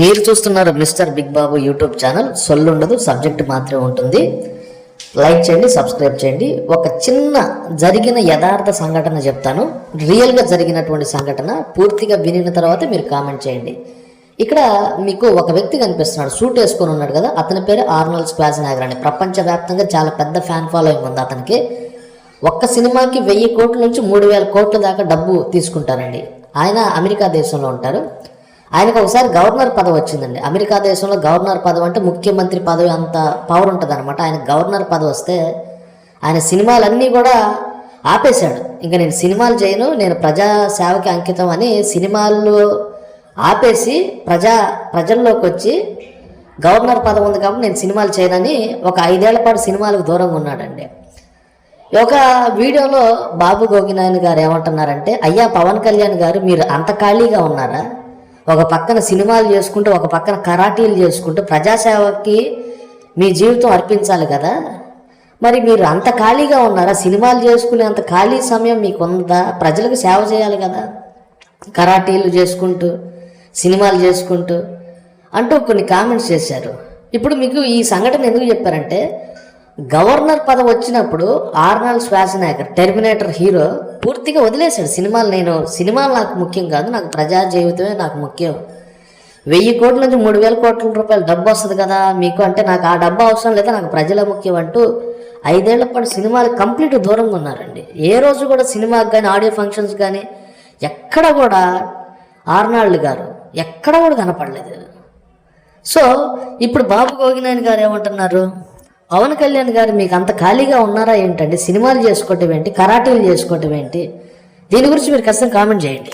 మీరు చూస్తున్నారు mister big Babu YouTube channel. సొల్లు ఉండదు సబ్జెక్ట్ మాత్రమే ఉంటుంది. లైక్ చేయండి సబ్స్క్రైబ్ చేయండి. ఒక చిన్న జరిగిన యథార్థ సంఘటన చెప్తాను. రియల్గా జరిగినటువంటి సంఘటన పూర్తిగా వినిన తర్వాత మీరు కామెంట్ చేయండి. ఇక్కడ మీకు ఒక వ్యక్తి కనిపిస్తున్నాడు సూట్ వేసుకొని ఉన్నాడు కదా. అతని పేరు ఆర్నల్డ్ స్క్వాజనాగర్. అని ప్రపంచవ్యాప్తంగా చాలా పెద్ద ఫ్యాన్ ఫాలోయింగ్ ఉంది అతనికి. ఒక్క సినిమాకి వెయ్యి కోట్ల నుంచి మూడు వేల కోట్ల దాకా డబ్బు తీసుకుంటారండి. ఆయన అమెరికా దేశంలో ఉంటారు. ఆయనకు ఒకసారి గవర్నర్ పదవి వచ్చిందండి. అమెరికా దేశంలో గవర్నర్ పదవి అంటే ముఖ్యమంత్రి పదవి అంత పవర్ ఉంటుంది అనమాట ఆయన గవర్నర్ పదవి వస్తే ఆయన సినిమాలన్నీ కూడా ఆపేశాడు. ఇంకా నేను సినిమాలు చేయను నేను ప్రజా సేవకి అంకితం అని సినిమాలు ఆపేసి ప్రజా ప్రజల్లోకి వచ్చి గవర్నర్ పదవి ఉంది కాబట్టి నేను సినిమాలు చేయనని ఒక ఐదేళ్ళ పాటు సినిమాలకు దూరంగా ఉన్నాడండి. ఒక వీడియోలో బాబు గోగినాయన్ గారు ఏమంటున్నారంటే అయ్యా పవన్ కళ్యాణ్ గారు మీరు అంత ఖాళీగా ఉన్నారా? ఒక పక్కన సినిమాలు చేసుకుంటూ ఒక పక్కన కరాటీలు చేసుకుంటూ ప్రజాసేవకి మీ జీవితం అర్పించాలి కదా? మరి మీరు అంత ఖాళీగా ఉన్నారా? సినిమాలు చేసుకునే అంత ఖాళీ సమయం మీకు ఉందా? ప్రజలకు సేవ చేయాలి కదా? కరాటీలు చేసుకుంటూ సినిమాలు చేసుకుంటూ అంటూ కొన్ని కామెంట్స్ చేశారు. ఇప్పుడు మీకు ఈ సంఘటన ఎందుకు చెప్పారంటే గవర్నర్ పదవి వచ్చినప్పుడు ఆర్నాల్డ్ శ్వాసనాయకర్ టెర్మినేటర్ హీరో పూర్తిగా వదిలేశాడు. సినిమాలు నేను సినిమాలు నాకు ముఖ్యం కాదు నాకు ప్రజా జీవితమే నాకు ముఖ్యం. వెయ్యి కోట్ల నుంచి మూడు వేల కోట్ల రూపాయలు డబ్బు వస్తుంది కదా మీకు అంటే నాకు ఆ డబ్బు అవసరం లేదా నాకు ప్రజల ముఖ్యం అంటూ ఐదేళ్ళ పాటు సినిమాలు కంప్లీట్ దూరంగా ఉన్నారండి. ఏ రోజు కూడా సినిమాకి కానీ ఆడియో ఫంక్షన్స్ కానీ ఎక్కడ కూడా ఆర్నాల్డ్ గారు ఎక్కడ కూడా కనపడలేదు. సో ఇప్పుడు బాబు గోగినాయన్ గారు ఏమంటున్నారు? పవన్ కళ్యాణ్ గారు మీకు అంత ఖాళీగా ఉన్నారా ఏంటంటే సినిమాలు చేసుకోవటం ఏంటి? కరాటీలు చేసుకోవటం ఏంటి? దీని గురించి మీరు ఖచ్చితంగా కామెంట్ చేయండి.